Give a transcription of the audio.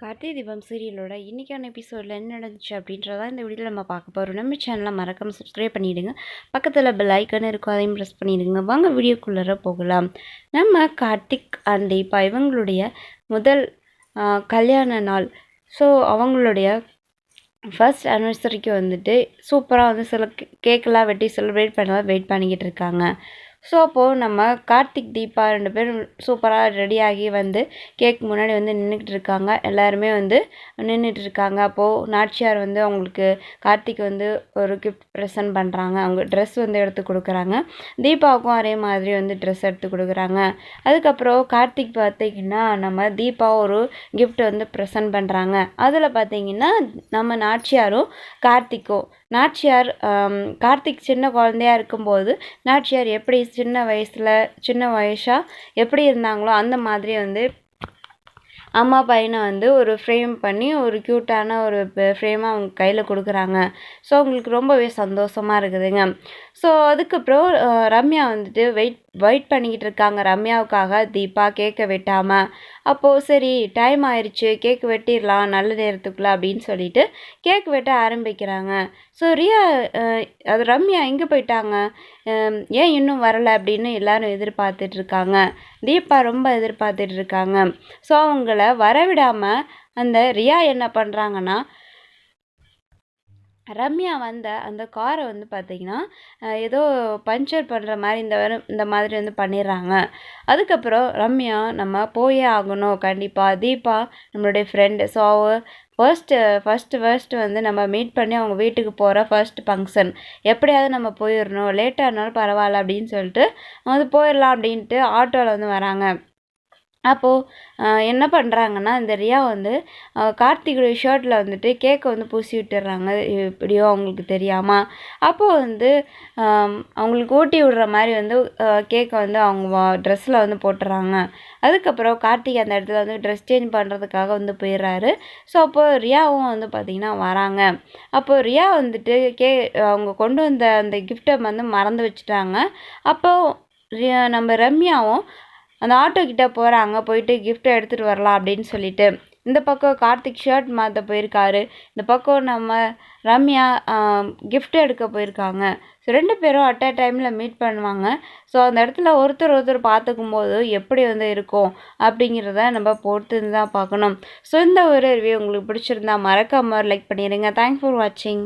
கார்த்திகை தீபம் சீரியலோட இன்றைக்கான எபிசோடில் என்ன நடந்துச்சு அப்படின்றத இந்த வீடியோவில் நம்ம பார்க்க போகிறோம் நம்ம சேனலை மறக்காமல் சப்ஸ்கிரைப் பண்ணிவிடுங்க பக்கத்தில் பெல் ஐக்கன் இருக்கும் அதையும் ப்ரெஸ் பண்ணிவிடுங்க வாங்க வீடியோக்குள்ளே போகலாம். நம்ம கார்த்திக் அண்ட் தீபா இவங்களுடைய முதல் கல்யாண நாள். ஸோ அவங்களுடைய ஃபர்ஸ்ட் அனிவர்சரிக்கு வந்துட்டு சூப்பராக வந்து சில கேக்கெல்லாம் வெட்டி செலிப்ரேட் பண்ணலாம் வெயிட் பண்ணிக்கிட்டு இருக்காங்க. ஸோ அப்போது நம்ம கார்த்திக் தீபா ரெண்டு பேரும் சூப்பராக ரெடியாகி வந்து கேக் முன்னாடி வந்து நின்றுக்கிட்டு இருக்காங்க. எல்லாருமே வந்து நின்றுட்டு இருக்காங்க. அப்போது நாச்சியார் வந்து அவங்களுக்கு கார்த்திக் வந்து ஒரு கிஃப்ட் ப்ரெசன்ட் பண்ணுறாங்க அவங்க ட்ரெஸ் வந்து எடுத்து கொடுக்குறாங்க. தீபாவுக்கும் அதே மாதிரி வந்து ட்ரெஸ் எடுத்து கொடுக்குறாங்க. அதுக்கப்புறம் கார்த்திக் பார்த்திங்கன்னா நம்ம தீபா ஒரு கிஃப்ட் வந்து ப்ரெசன்ட் பண்ணுறாங்க அதில் பார்த்திங்கன்னா நம்ம நாச்சியாரும் கார்த்திக்கும் நாச்சியார் கார்த்திக் சின்ன குழந்தையா இருக்கும்போது நாச்சியார் எப்படி சின்ன வயசில் சின்ன வயசாக எப்படி இருந்தாங்களோ அந்த மாதிரி வந்து அம்மா பையனை வந்து ஒரு ஃப்ரேம் பண்ணி ஒரு க்யூட்டான ஒரு ஃப்ரேமாக அவங்க கையில் கொடுக்குறாங்க. ஸோ அவங்களுக்கு ரொம்பவே சந்தோஷமாக இருக்குதுங்க. ஸோ அதுக்கப்புறம் ரம்யா வந்துட்டு வெயிட் வெயிட் பண்ணிக்கிட்டு இருக்காங்க ரம்யாவுக்காக தீபா கேக்கை வெட்டாமல் அப்போது சரி டைம் ஆயிடுச்சு கேக் வெட்டிடலாம் நல்ல நேரத்துக்குள்ளே அப்படின்னு சொல்லிட்டு கேக் வெட்ட ஆரம்பிக்கிறாங்க. ஸோ ரியா அது ரம்யா எங்கே போயிட்டாங்க? ஏன் இன்னும் வரலை அப்படின்னு எல்லாரும் எதிர்பார்த்துட்ருக்காங்க. தீபா ரொம்ப எதிர்பார்த்துட்ருக்காங்க. ஸோ அவங்கள வரவிடாமல் அந்த ரியா என்ன பண்ணுறாங்கன்னா ரம்யா வந்த அந்த காரை வந்து பார்த்திங்கன்னா ஏதோ பஞ்சர் பண்ணுற மாதிரி இந்த இந்த மாதிரி வந்து பண்ணிடுறாங்க. அதுக்கப்புறம் ரம்யா நம்ம போயே ஆகணும். கண்டிப்பாக தீபா நம்மளுடைய friend so first first first வந்து நம்ம மீட் பண்ணி அவங்க வீட்டுக்கு போகிற ஃபர்ஸ்ட் ஃபங்க்ஷன் எப்படியாவது நம்ம போயிடணும். லேட்டாக இருந்தாலும் பரவாயில்ல அப்படின்னு சொல்லிட்டு வந்து போயிடலாம் அப்படின்ட்டு ஆட்டோவில் வந்து வராங்க. அப்போது என்ன பண்ணுறாங்கன்னா இந்த ரியா வந்து கார்த்திக்குடைய ஷர்ட்டில் வந்துட்டு கேக்கை வந்து பூசி விட்டுறாங்க. எப்படியோ அவங்களுக்கு தெரியாமல் அப்போது வந்து அவங்களுக்கு ஊட்டி விடுற மாதிரி வந்து கேக்கை வந்து அவங்க ட்ரெஸ்ஸில் வந்து போட்டுறாங்க. அதுக்கப்புறம் கார்த்திக் அந்த இடத்துல வந்து ட்ரெஸ் சேஞ்ச் பண்ணுறதுக்காக வந்து போயிடுறாரு. ஸோ அப்போது ரியாவும் வந்து பார்த்திங்கன்னா வராங்க. அப்போது ரியா வந்துட்டு கே அவங்க கொண்டு வந்த அந்த கிஃப்ட்டை வந்து மறந்து வச்சுட்டாங்க. அப்போது நம்ம ரம்யாவும் அந்த ஆட்டோ கிட்டே போகிறாங்க போயிட்டு கிஃப்ட்டை எடுத்துகிட்டு வரலாம் அப்படின்னு சொல்லிட்டு இந்த பக்கம் கார்த்திக் ஷர்ட் மாற்ற போயிருக்காரு. இந்த பக்கம் நம்ம ரம்யா கிஃப்ட் எடுக்க போயிருக்காங்க. ஸோ ரெண்டு பேரும் அட் அ டைமில் மீட் பண்ணுவாங்க. ஸோ அந்த இடத்துல ஒருத்தர் ஒருத்தர் பார்த்துக்கும் போது எப்படி வந்து இருக்கும் அப்படிங்கிறத நம்ம பொறுத்து தான் பார்க்கணும். ஸோ இந்த ஒரு ரிவ்யூ உங்களுக்கு பிடிச்சிருந்தா மறக்காமல் லைக் பண்ணிடுங்க தேங்க்ஸ் ஃபார் வாட்சிங்